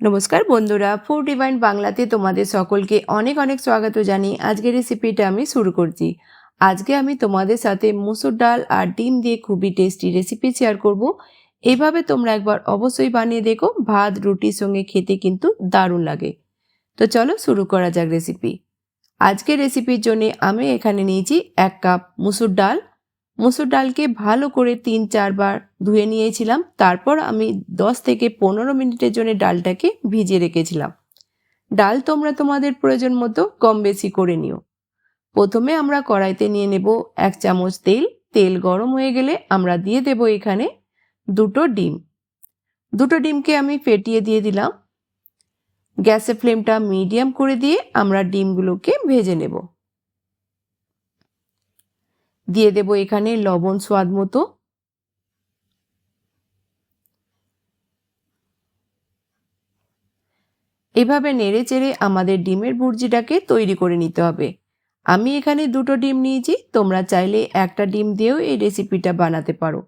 নমস্কার বন্ধুরা food divine বাংলাতে তোমাদের সকলকে অনেক অনেক স্বাগত জানি আজকের রেসিপিটা আমি শুরু করছি। আজকে আমি তোমাদের সাথে মুসুর ডাল আর ডিম দিয়ে খুবই টেস্টি রেসিপি শেয়ার করব। এভাবে তোমরা একবার অবশ্যই বানিয়ে দেখো, ভাত, রুটির সঙ্গে খেতে কিন্তু দারুণ লাগে। তো চলো শুরু করা যাক রেসিপি আজকের রেসিপির জন্য আমি এখানে নিয়েছি এক কাপ মুসুর ডাল মুসুর ডালকে ভালো করে তিন, চারবার ধুয়ে নিয়েছিলাম। তারপর আমি দশ থেকে পনেরো মিনিটের জন্য ডালটাকে ভিজিয়ে রেখেছিলাম। ডাল তোমরা তোমাদের প্রয়োজন মতো কম বেশি করে নিও। প্রথমে আমরা কড়াইতে নিয়ে নেব এক চামচ তেল। তেল গরম হয়ে গেলে আমরা দিয়ে দেব এখানে দুটো ডিম। দুটো ডিমকে আমি ফেটিয়ে দিয়ে দিলাম। গ্যাসের ফ্লেমটা মিডিয়াম করে দিয়ে আমরা ডিমগুলোকে ভেজে নেব। দিয়ে দেব এখানে লবণ স্বাদ মতো। এভাবে নেড়ে চেড়ে আমাদের ডিমের ভুর্জিটাকে তৈরি করে নিতে হবে। আমি এখানে দুটো ডিম নিয়েছি, তোমরা চাইলে একটা ডিম দিয়েও এই রেসিপিটা বানাতে পারো।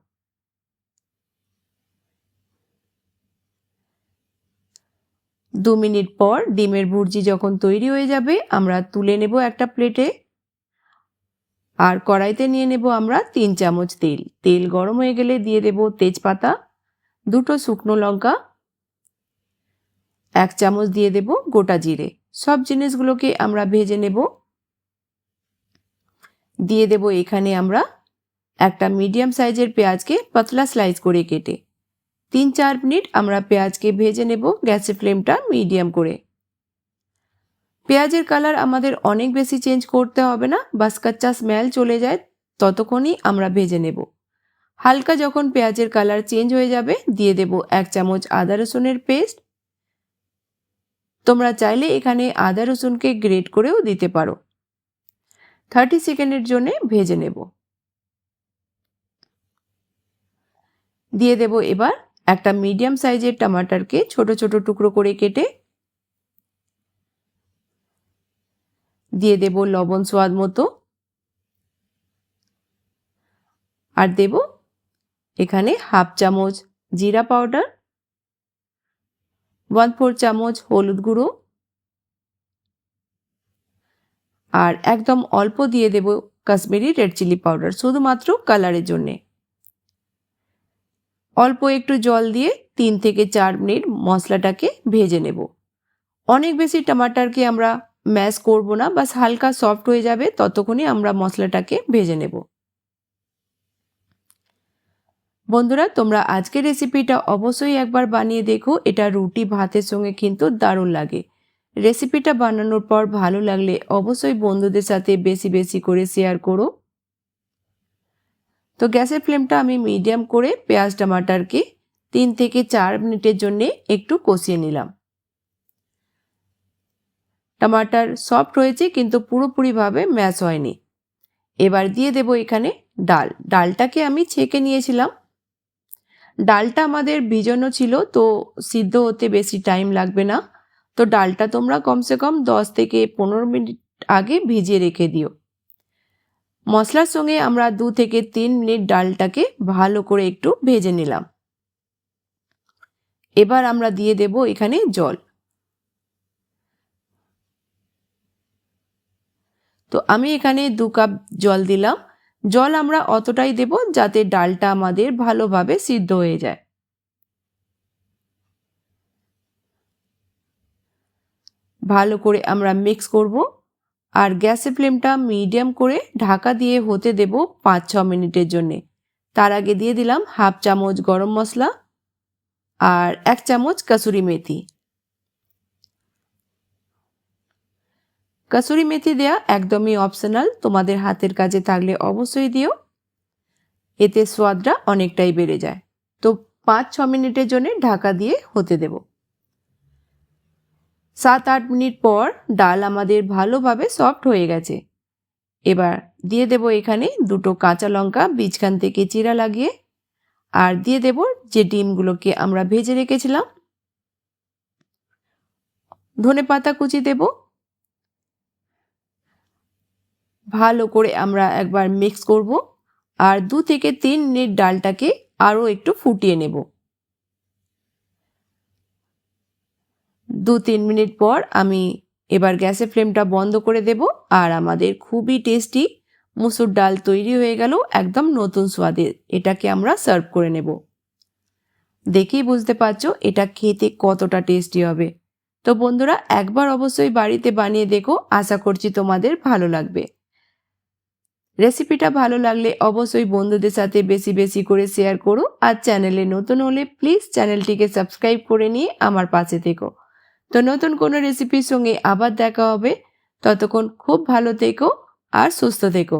দু মিনিট পর ডিমের ভুর্জি যখন তৈরি হয়ে যাবে, আমরা তুলে নেব একটা প্লেটে। আর কড়াইতে নিয়ে নেব আমরা তিন চামচ তেল। তেল গরম হয়ে গেলে দিয়ে দেব তেজপাতা, দুটো শুকনো লঙ্কা, এক চামচ দিয়ে দেব গোটা জিরে। সব জিনিসগুলোকে আমরা ভেজে নেব। দিয়ে দেব এখানে আমরা একটা মিডিয়াম সাইজের পেঁয়াজকে পাতলা স্লাইস করে কেটে। তিন চার মিনিট আমরা পেঁয়াজকে ভেজে নেব, গ্যাসের ফ্লেমটা মিডিয়াম করে। পেঁয়াজের কালার আমাদের অনেক বেশি চেঞ্জ করতে হবে না। বাস কাচ্চা স্মেল চলে যায়, ততক্ষণই আমরা ভেজে নেব। হালকা যখন পেঁয়াজের কালার চেঞ্জ হয়ে যাবে, দিয়ে দেব এক চামচ আদা রসুনের পেস্ট তোমরা চাইলে এখানে আদা রসুনকে গ্রেট করেও দিতে পারো। থার্টি সেকেন্ডের জন্য ভেজে নেব। দিয়ে দেব এবার একটা মিডিয়াম সাইজের টমাটারকে ছোট ছোট টুকরো করে কেটে দিয়ে দেব লবণ স্বাদ মতো। আর দেব এখানে হাফ চামচ জিরা পাউডার ওয়ান ফোর চামচ হলুদ গুঁড়ো, আর একদম অল্প দিয়ে দেব কাশ্মীরি রেড চিলি পাউডার শুধুমাত্র কালারের জন্যে। অল্প একটু জল দিয়ে তিন থেকে চার মিনিট মশলাটাকে ভেজে নেব। অনেক বেশি টমাটারকে আমরা ম্যাশ করব না, বাস হালকা সফট হয়ে যাবে, ততক্ষণই আমরা মশলাটাকে ভেজে নেব। বন্ধুরা, তোমরা আজকের রেসিপিটা অবশ্যই একবার বানিয়ে দেখো, এটা রুটি ভাতের সঙ্গে কিন্তু দারুণ লাগে। রেসিপিটা বানানোর পর ভালো লাগলে অবশ্যই বন্ধুদের সাথে বেশি বেশি করে শেয়ার করো। তো গ্যাসের ফ্লেমটা আমি মিডিয়াম করে পেঁয়াজ টমাটারকে তিন থেকে চার মিনিটের জন্যে একটু কষিয়ে নিলাম। টমাটার সফট হয়েছে কিন্তু পুরোপুরিভাবে ম্যাশ হয়নি। এবার দিয়ে দেব এখানে ডাল। ডালটাকে আমি ছেঁকে নিয়েছিলাম। ডালটা আমাদের ভিজানো ছিল, তো সিদ্ধ হতে বেশি টাইম লাগবে না। তো ডালটা তোমরা কমসে কম দশ থেকে পনেরো মিনিট আগে ভিজিয়ে রেখে দিও। মশলার সঙ্গে আমরা দু থেকে তিন মিনিট ডালটাকে ভালো করে একটু ভেজে নিলাম। এবার আমরা দিয়ে দেব এখানে জল। তো আমি এখানে দু কাপ জল দিলাম। জল আমরা অতটাই দেব যাতে ডালটা আমাদের ভালোভাবে সিদ্ধ হয়ে যায়। ভালো করে আমরা মিক্স করব আর গ্যাসের ফ্লেমটা মিডিয়াম করে ঢাকা দিয়ে হতে দেব পাঁচ ছ মিনিটের জন্যে। তার আগে দিয়ে দিলাম হাফ চামচ গরম মশলা আর এক চামচ কাসুরি মেথি। কাসুরি মেথি দেয়া একদমই অপশনাল তোমাদের হাতের কাজে থাকলে অবশ্যই দিও। এতে সোয়াদটা অনেকটাই বেড়ে যায়। তো পাঁচ ছ মিনিটের জন্য ঢাকা দিয়ে হতে দেব। সাত আট মিনিট পর ডাল আমাদের ভালোভাবে সফট হয়ে গেছে। এবার দিয়ে দেব এখানে দুটো কাঁচা লঙ্কা, বীজখান থেকে চিরা লাগিয়ে। আর দিয়ে দেব যে ডিমগুলোকে আমরা ভেজে রেখেছিলাম। ধনে পাতা কুচি দেবো। ভালো করে আমরা একবার মিক্স করব আর দু থেকে তিন মিনিট ডালটাকে আরও একটু ফুটিয়ে নেব। দু তিন মিনিট পর আমি এবার গ্যাসের ফ্লেমটা বন্ধ করে দেব আর আমাদের খুবই টেস্টি মুসুর ডাল তৈরি হয়ে গেল একদম নতুন স্বাদের এটাকে আমরা সার্ভ করে নেব। দেখেই বুঝতে পারছ এটা খেতে কতটা টেস্টি হবে। তো বন্ধুরা একবার অবশ্যই বাড়িতে বানিয়ে দেখো, আশা করছি তোমাদের ভালো লাগবে। রেসিপিটা ভালো লাগলে অবশ্যই বন্ধুদের সাথে বেশি বেশি করে শেয়ার করো। আর চ্যানেলে নতুন হলে প্লিজ চ্যানেলটিকে সাবস্ক্রাইব করে নিয়ে আমার পাশে থেকো। তো নতুন কোনো রেসিপির সঙ্গে আবার দেখা হবে। ততক্ষণ খুব ভালো থেকো আর সুস্থ থেকো।